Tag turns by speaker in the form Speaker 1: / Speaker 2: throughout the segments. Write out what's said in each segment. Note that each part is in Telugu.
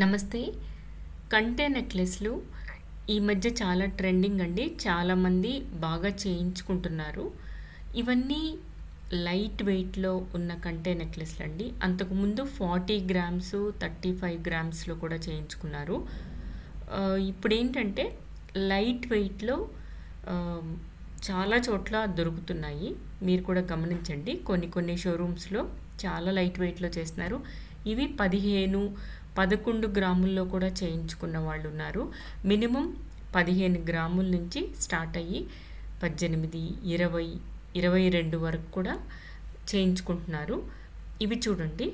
Speaker 1: నమస్తే. కంటే నెక్లెస్లు ఈ మధ్య చాలా ట్రెండింగ్ అండి. చాలామంది బాగా చేయించుకుంటున్నారు. ఇవన్నీ లైట్ వెయిట్లో ఉన్న కంటే నెక్లెస్లు అండి. అంతకుముందు ఫార్టీ గ్రామ్స్ థర్టీ ఫైవ్ గ్రామ్స్లో కూడా చేయించుకున్నారు. ఇప్పుడు ఏంటంటే లైట్ వెయిట్లో చాలా చోట్ల దొరుకుతున్నాయి. మీరు కూడా గమనించండి. కొన్ని కొన్ని షోరూమ్స్లో చాలా లైట్ వెయిట్లో చేస్తున్నారు. ఇవి పదిహేను పదకొండు గ్రాముల్లో కూడా చేయించుకున్న వాళ్ళు ఉన్నారు మినిమం పదిహేను గ్రాముల నుంచి స్టార్ట్ అయ్యి పద్దెనిమిది ఇరవై ఇరవై రెండు వరకు కూడా చేయించుకుంటున్నారు. ఇవి చూడండి.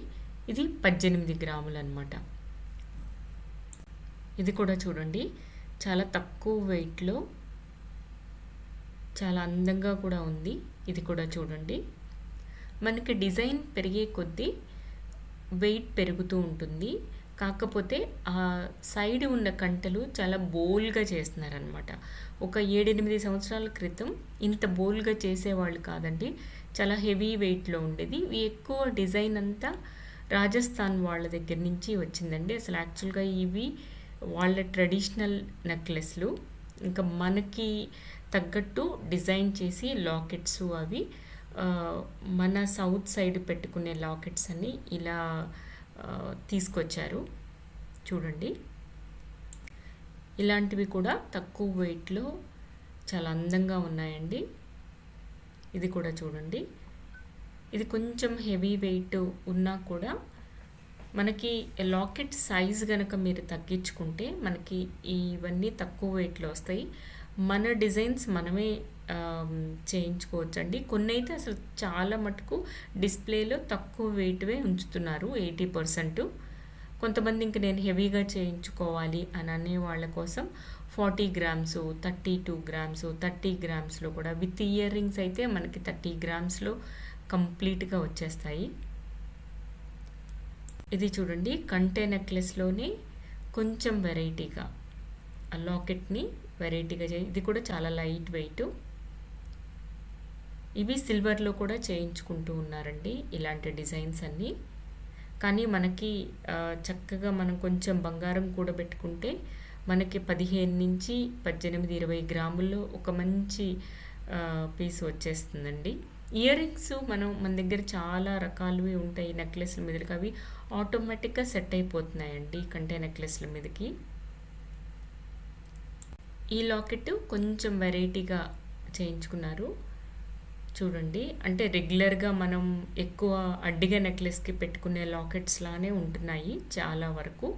Speaker 1: ఇది పద్దెనిమిది గ్రాములు అనమాట ఇది కూడా చూడండి. చాలా తక్కువ వెయిట్లో చాలా అందంగా కూడా ఉంది. ఇది కూడా చూడండి. మనకి డిజైన్ పెరిగే కొద్దీ వెయిట్ పెరుగుతూ ఉంటుంది. కాకపోతే ఆ సైడ్ ఉన్న కంటలు చాలా బోల్గా చేస్తున్నారనమాట ఒక ఏడెనిమిది సంవత్సరాల క్రితం ఇంత బోల్గా చేసేవాళ్ళు కాదండి. చాలా హెవీ వెయిట్లో ఉండేది. ఎక్కువ డిజైన్ అంతా రాజస్థాన్ వాళ్ళ దగ్గర నుంచి వచ్చిందండి. అసలు యాక్చువల్గా ఇవి వాళ్ళ ట్రెడిషనల్ నెక్లెస్లు. ఇంకా మనకి తగ్గట్టు డిజైన్ చేసి లాకెట్స్ అవి మన సౌత్ సైడ్ పెట్టుకునే లాకెట్స్ అన్ని ఇలా తీసుకొచ్చారు. చూడండి. ఇలాంటివి కూడా తక్కువ వెయిట్లో చాలా అందంగా ఉన్నాయండి. ఇది కూడా చూడండి. ఇది కొంచెం హెవీ వెయిట్ ఉన్నా కూడా మనకి లాకెట్ సైజ్ కనుక మీరు తగ్గించుకుంటే మనకి ఇవన్నీ తక్కువ వెయిట్లో వస్తాయి. మన డిజైన్స్ మనమే చేయించుకోవచ్చండి. కొన్ని అయితే అసలు చాలా మటుకు డిస్ప్లేలో తక్కువ వెయిట్వే ఉంచుతున్నారు ఎయిటీ పర్సెంట్. కొంతమంది ఇంక నేను హెవీగా చేయించుకోవాలి అని అనే వాళ్ళ కోసం forty grams thirty two grams thirty గ్రామ్స్లో కూడా విత్ ఇయర్ రింగ్స్ అయితే మనకి థర్టీ గ్రామ్స్లో కంప్లీట్గా వచ్చేస్తాయి. ఇది చూడండి కంటే నెక్లెస్లోనే కొంచెం వెరైటీగా ఆ లాకెట్ని వెరైటీగా చే ఇది కూడా చాలా లైట్ వెయిట్. ఇవి సిల్వర్లో కూడా చేయించుకుంటూ ఉన్నారండి ఇలాంటి డిజైన్స్ అన్నీ. కానీ మనకి చక్కగా మనం కొంచెం బంగారం కూడా పెట్టుకుంటే మనకి పదిహేను నుంచి పద్దెనిమిది ఇరవై గ్రాముల్లో ఒక మంచి పీస్ వచ్చేస్తుందండి. ఇయర్ రింగ్స్ మనం మన దగ్గర చాలా రకాలువి ఉంటాయి నెక్లెస్ల మీదకి. అవి ఆటోమేటిక్గా సెట్ అయిపోతున్నాయండి కంటే నెక్లెస్ల మీదకి. ఈ లాకెట్ కొంచెం వెరైటీగా చేయించుకున్నారు. చూడండి. అంటే రెగ్యులర్గా మనం ఎక్కువ అడ్డిగా నెక్లెస్కి పెట్టుకునే లాకెట్స్ లానే ఉంటున్నాయి చాలా వరకు.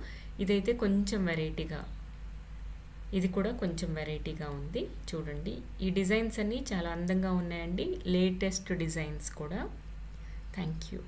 Speaker 1: ఇదైతే కొంచెం వెరైటీగా ఇది కూడా కొంచెం వెరైటీగా ఉంది. చూడండి. ఈ డిజైన్స్ అన్నీ చాలా అందంగా ఉన్నాయండి. లేటెస్ట్ డిజైన్స్ కూడా. Thank you